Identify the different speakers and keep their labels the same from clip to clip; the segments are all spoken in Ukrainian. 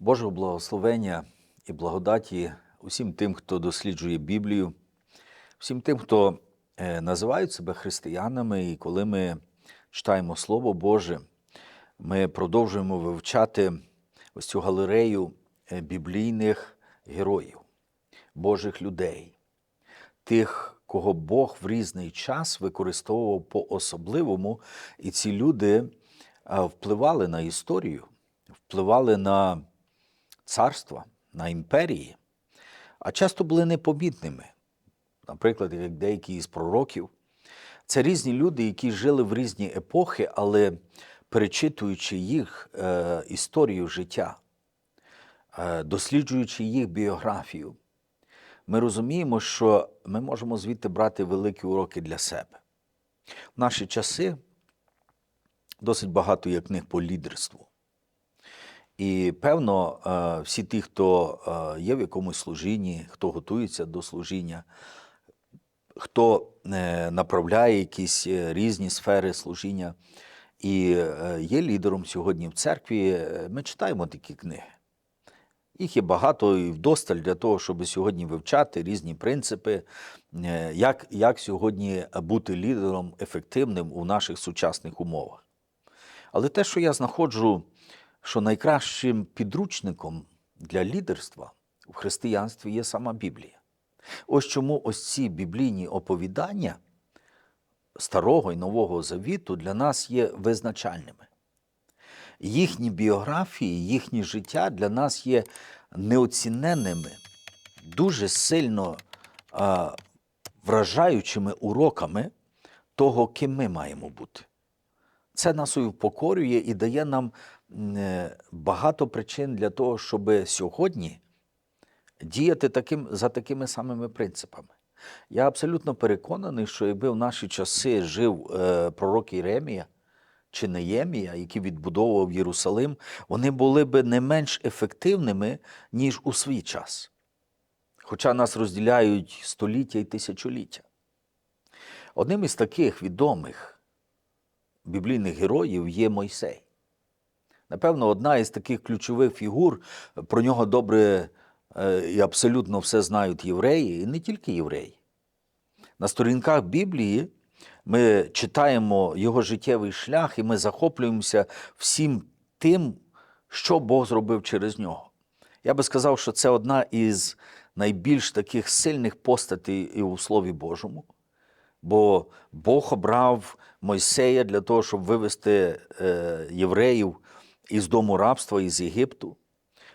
Speaker 1: Божого благословення і благодаті усім тим, хто досліджує Біблію, всім тим, хто е, називають себе християнами, і коли ми читаємо Слово Боже, ми продовжуємо вивчати ось цю галерею е, біблійних героїв, Божих людей, тих, кого Бог в різний час використовував по-особливому, і ці люди впливали на історію, впливали на царства, на імперії, а часто були непомітними. Наприклад, як деякі із пророків. Це різні люди, які жили в різні епохи, але перечитуючи їх е, історію життя, е, досліджуючи їх біографію, ми розуміємо, що ми можемо звідти брати великі уроки для себе. В наші часи досить багато є книг по лідерству. І певно, е, всі ті, хто е, є в якомусь служінні, хто готується до служіння, хто е, направляє якісь різні сфери служіння і є лідером сьогодні в церкві, ми читаємо такі книги. Їх є багато і вдосталь для того, щоб сьогодні вивчати різні принципи, як, як сьогодні бути лідером ефективним у наших сучасних умовах. Але те, що я знаходжу, що найкращим підручником для лідерства в християнстві є сама Біблія. Ось чому ось ці біблійні оповідання Старого і Нового Завіту для нас є визначальними. Їхні біографії, їхнє життя для нас є неоціненними, дуже сильно а, вражаючими уроками того, ким ми маємо бути. Це нас упокорює і дає нам е, багато причин для того, щоб сьогодні діяти таким, за такими самими принципами. Я абсолютно переконаний, що якби в наші часи жив е, пророк Єремія чи Неємія, який відбудовував Єрусалим, вони були б не менш ефективними, ніж у свій час. Хоча нас розділяють століття і тисячоліття. Одним із таких відомих біблійних героїв є Мойсей. Напевно, одна із таких ключових фігур, про нього добре е, і абсолютно все знають євреї, і не тільки євреї. На сторінках Біблії ми читаємо його життєвий шлях, і ми захоплюємося всім тим, що Бог зробив через нього. Я би сказав, що це одна із найбільш таких сильних постатей і у Слові Божому. Бо Бог обрав Мойсея для того, щоб вивести е, євреїв із дому рабства, із Єгипту.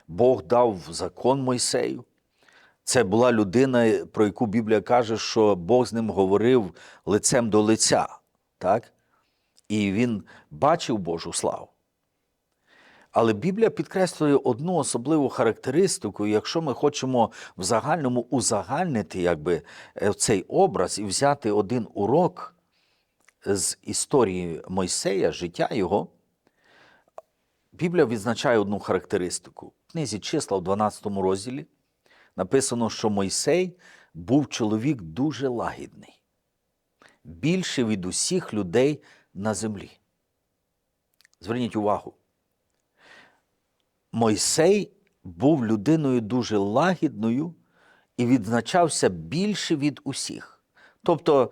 Speaker 1: Бог дав закон Мойсею. Це була людина, про яку Біблія каже, що Бог з ним говорив лицем до лиця. Так? І він бачив Божу славу. Але Біблія підкреслює одну особливу характеристику, якщо ми хочемо в загальному узагальнити якби, е, цей образ і взяти один урок з історії Мойсея, життя його, Біблія відзначає одну характеристику. В книзі числа в 12 розділі написано, що Мойсей був чоловік дуже лагідний, більше від усіх людей на землі. Зверніть увагу. Мойсей був людиною дуже лагідною і відзначався більше від усіх. Тобто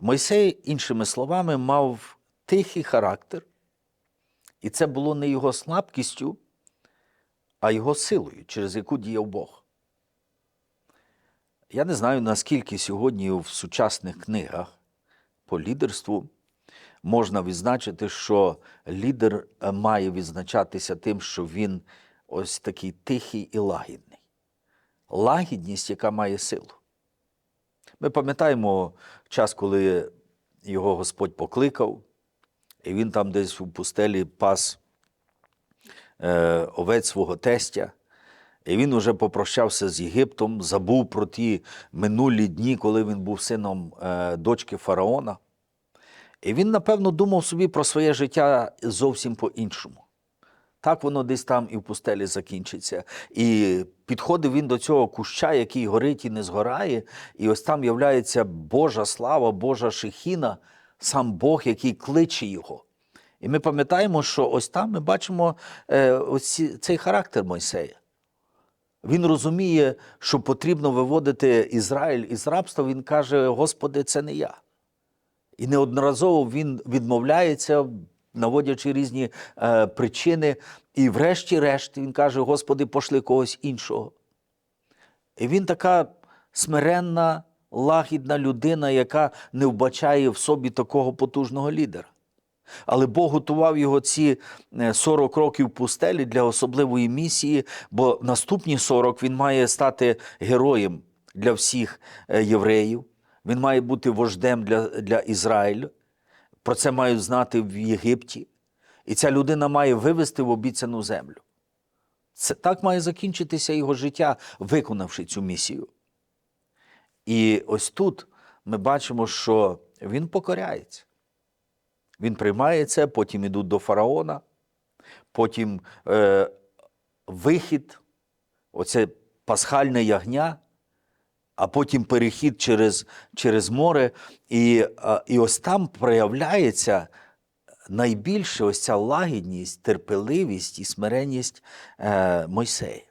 Speaker 1: Мойсей, іншими словами, мав тихий характер, і це було не його слабкістю, а його силою, через яку діяв Бог. Я не знаю, наскільки сьогодні в сучасних книгах по лідерству можна відзначити, що лідер е, має відзначатися тим, що він ось такий тихий і лагідний. Лагідність, яка має силу. Ми пам'ятаємо час, коли його Господь покликав, і він там десь у пустелі пас е, овець свого тестя. І він уже попрощався з Єгиптом, забув про ті минулі дні, коли він був сином е, дочки фараона. І він, напевно, думав собі про своє життя зовсім по-іншому. Так воно десь там і в пустелі закінчиться. І підходив він до цього куща, який горить і не згорає, і ось там являється Божа слава, Божа шехіна, сам Бог, який кличе його. І ми пам'ятаємо, що ось там ми бачимо е, ось цей характер Мойсея. Він розуміє, що потрібно виводити Ізраїль із рабства. Він каже: Господи, це не я. І неодноразово він відмовляється, наводячи різні е, причини. І врешті-решт він каже: Господи, пошли когось іншого. І він така смиренна, лагідна людина, яка не вбачає в собі такого потужного лідера. Але Бог готував його ці е, 40 років пустелі для особливої місії, бо наступні 40 він має стати героєм для всіх е, євреїв. Він має бути вождем для, для Ізраїлю. Про це мають знати в Єгипті. І ця людина має вивести в обіцяну землю. Це так має закінчитися його життя, виконавши цю місію. І ось тут ми бачимо, що він покоряється. Він приймає це, потім ідуть до фараона, потім е, вихід, оце пасхальне ягня, а потім перехід через, через море. І, і ось там проявляється найбільше ось ця лагідність, терпеливість і смиренність е, Мойсея.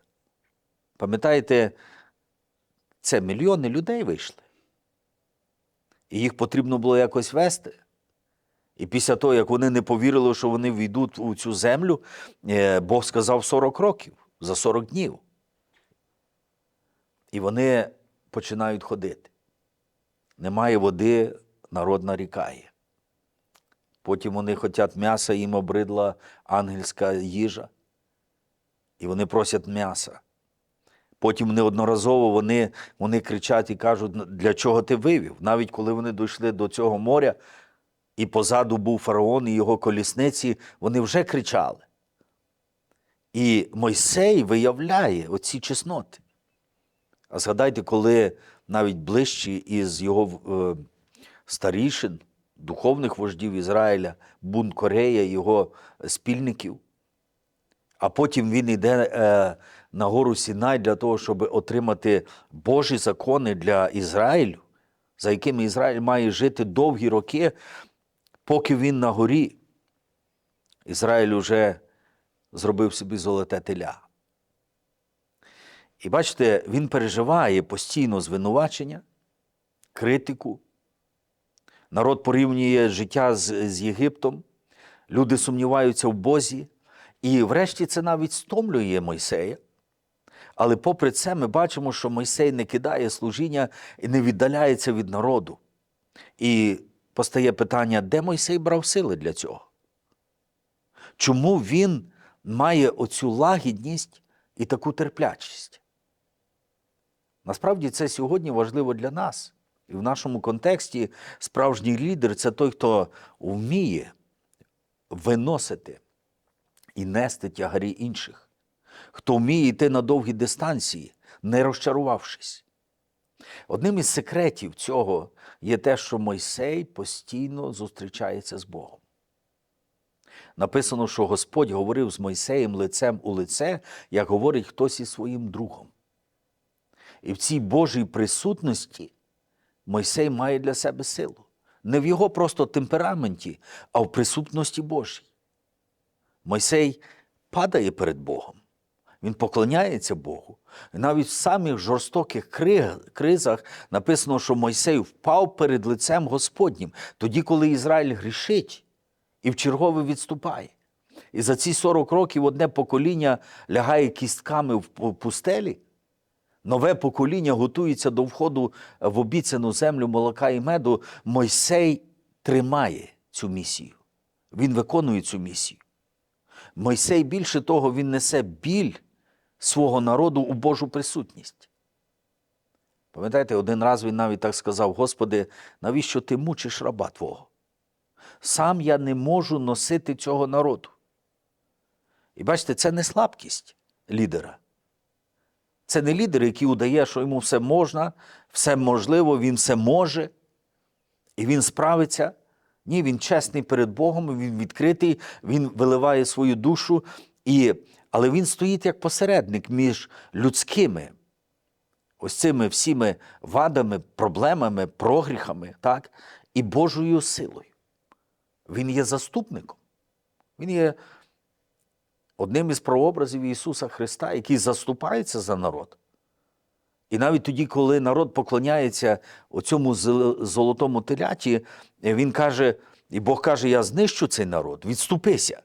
Speaker 1: Пам'ятаєте, це мільйони людей вийшли. І їх потрібно було якось вести. І після того, як вони не повірили, що вони війдуть у цю землю, е, Бог сказав 40 років, за 40 днів. І вони починають ходити. Немає води, народ нарікає. Потім вони хочуть м'яса, їм обридла ангельська їжа. І вони просять м'яса. Потім неодноразово вони, вони кричать і кажуть, для чого ти вивів? Навіть коли вони дійшли до цього моря, і позаду був фараон і його колісниці, вони вже кричали. І Мойсей виявляє оці чесноти. А згадайте, коли навіть ближчі із його е, старішин, духовних вождів Ізраїля, бунт Корея, його спільників, а потім він йде е, на гору Сінай для того, щоб отримати Божі закони для Ізраїлю, за якими Ізраїль має жити довгі роки, поки він на горі. Ізраїль уже зробив собі золоте теля. І бачите, він переживає постійно звинувачення, критику. Народ порівнює життя з, з Єгиптом, люди сумніваються в Бозі. І врешті це навіть стомлює Мойсея. Але попри це ми бачимо, що Мойсей не кидає служіння і не віддаляється від народу. І постає питання, де Мойсей брав сили для цього? Чому він має оцю лагідність і таку терплячість? Насправді це сьогодні важливо для нас. І в нашому контексті справжній лідер це той, хто вміє виносити і нести тягарі інших, хто вміє йти на довгі дистанції, не розчарувавшись. Одним із секретів цього є те, що Мойсей постійно зустрічається з Богом. Написано, що Господь говорив з Мойсеєм лицем у лице, як говорить хтось із своїм другом. І в цій Божій присутності Мойсей має для себе силу. Не в його просто темпераменті, а в присутності Божій. Мойсей падає перед Богом. Він поклоняється Богу. І навіть в самих жорстоких кризах написано, що Мойсей впав перед лицем Господнім, тоді, коли Ізраїль грішить і вчергове відступає. І за ці 40 років одне покоління лягає кістками в пустелі, нове покоління готується до входу в обіцяну землю молока і меду. Мойсей тримає цю місію. Він виконує цю місію. Мойсей більше того, він несе біль свого народу у Божу присутність. Пам'ятаєте, один раз він навіть так сказав: Господи, навіщо ти мучиш раба Твого? Сам я не можу носити цього народу. І бачите, це не слабкість лідера. Це не лідер, який удає, що йому все можна, все можливо, він все може, і він справиться. Ні, він чесний перед Богом, він відкритий, він виливає свою душу, і, але він стоїть як посередник між людськими, ось цими всіми вадами, проблемами, прогріхами, так, і Божою силою. Він є заступником. Він є одним із прообразів Ісуса Христа, який заступається за народ. І навіть тоді, коли народ поклоняється оцьому золотому теляті, він каже, і Бог каже: Я знищу цей народ, відступися.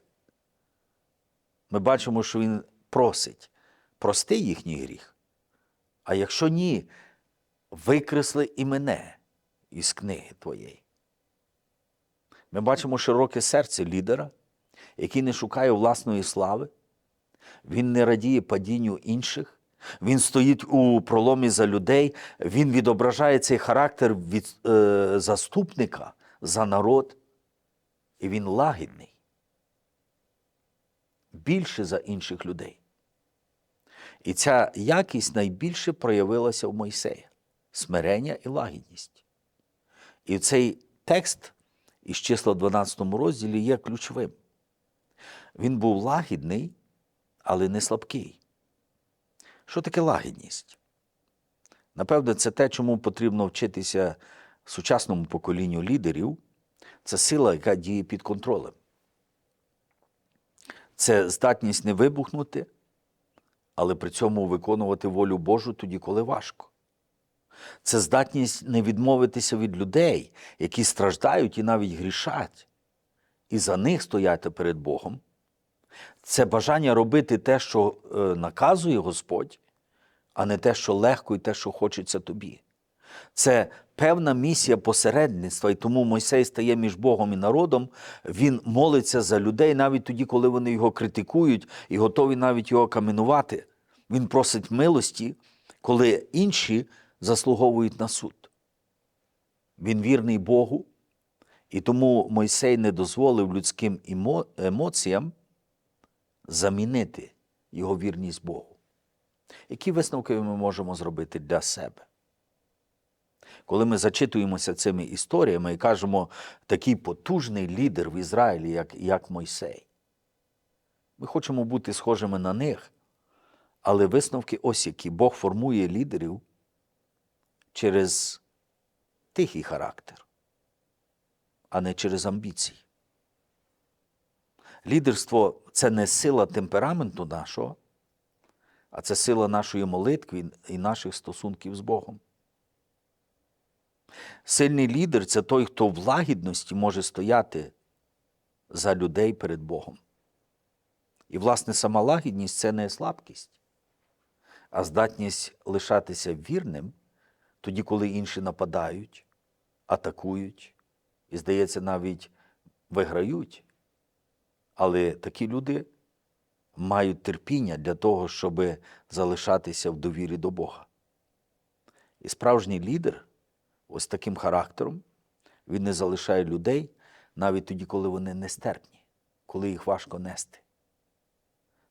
Speaker 1: Ми бачимо, що він просить, прости їхній гріх. А якщо ні, викресли і мене із книги твоєї. Ми бачимо широке серце лідера, який не шукає власної слави, він не радіє падінню інших, він стоїть у проломі за людей, він відображає цей характер від е, заступника за народ, і він лагідний більше за інших людей. І ця якість найбільше проявилася в Мойсея смирення і лагідність. І цей текст із числа в 12 розділі є ключовим. Він був лагідний, але не слабкий. Що таке лагідність? Напевне, це те, чому потрібно вчитися сучасному поколінню лідерів. Це сила, яка діє під контролем. Це здатність не вибухнути, але при цьому виконувати волю Божу тоді, коли важко. Це здатність не відмовитися від людей, які страждають і навіть грішать, і за них стояти перед Богом. Це бажання робити те, що е, наказує Господь, а не те, що легко і те, що хочеться тобі. Це певна місія посередництва, і тому Мойсей стає між Богом і народом. Він молиться за людей навіть тоді, коли вони його критикують і готові навіть його каменувати. Він просить милості, коли інші заслуговують на суд. Він вірний Богу, і тому Мойсей не дозволив людським емо- емоціям замінити його вірність Богу. Які висновки ми можемо зробити для себе? Коли ми зачитуємося цими історіями і кажемо, такий потужний лідер в Ізраїлі, як, як Мойсей, ми хочемо бути схожими на них, але висновки ось які Бог формує лідерів через тихий характер, а не через амбіції. Лідерство це не сила темпераменту нашого, а це сила нашої молитви і наших стосунків з Богом. Сильний лідер це той, хто в лагідності може стояти за людей перед Богом. І, власне, сама лагідність це не слабкість, а здатність лишатися вірним тоді, коли інші нападають, атакують і, здається, навіть виграють. Але такі люди мають терпіння для того, щоб залишатися в довірі до Бога. І справжній лідер ось таким характером, він не залишає людей навіть тоді, коли вони нестерпні, коли їх важко нести.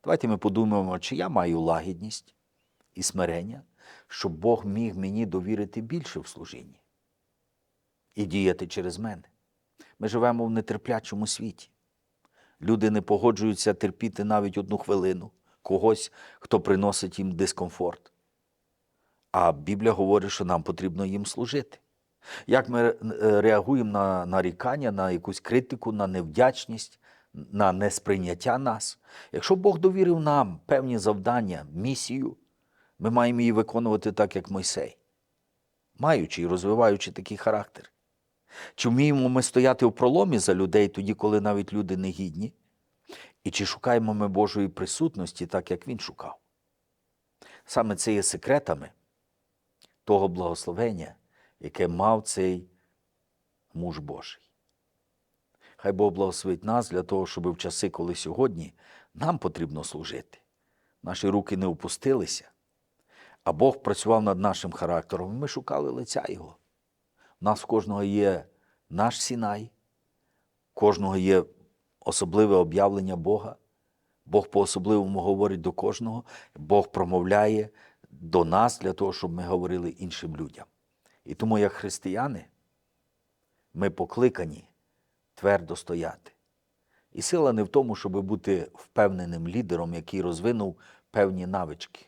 Speaker 1: Давайте ми подумаємо, чи я маю лагідність і смирення, щоб Бог міг мені довірити більше в служінні і діяти через мене. Ми живемо в нетерплячому світі. Люди не погоджуються терпіти навіть одну хвилину когось, хто приносить їм дискомфорт. А Біблія говорить, що нам потрібно їм служити. Як ми е, реагуємо на нарікання, на якусь критику, на невдячність, на несприйняття нас? Якщо Бог довірив нам певні завдання, місію, ми маємо її виконувати так, як Мойсей, маючи і розвиваючи такий характер. Чи вміємо ми стояти у проломі за людей тоді, коли навіть люди негідні? І чи шукаємо ми Божої присутності, так як Він шукав? Саме це є секретами того благословення, яке мав цей муж Божий. Хай Бог благословить нас для того, щоб в часи, коли сьогодні нам потрібно служити, наші руки не опустилися, а Бог працював над нашим характером, і ми шукали лиця Його. Нас в кожного є наш Сінай, кожного є особливе об'явлення Бога. Бог по-особливому говорить до кожного, Бог промовляє до нас для того, щоб ми говорили іншим людям. І тому, як християни, ми покликані твердо стояти. І сила не в тому, щоб бути впевненим лідером, який розвинув певні навички,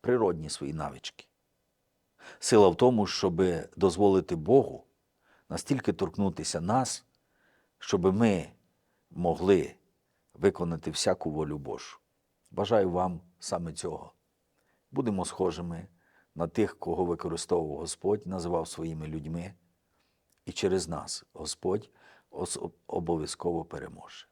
Speaker 1: природні свої навички. Сила в тому, щоб дозволити Богу настільки торкнутися нас, щоб ми могли виконати всяку волю Божу. Бажаю вам саме цього. Будемо схожими на тих, кого використовував Господь, називав своїми людьми, і через нас Господь обов'язково переможе.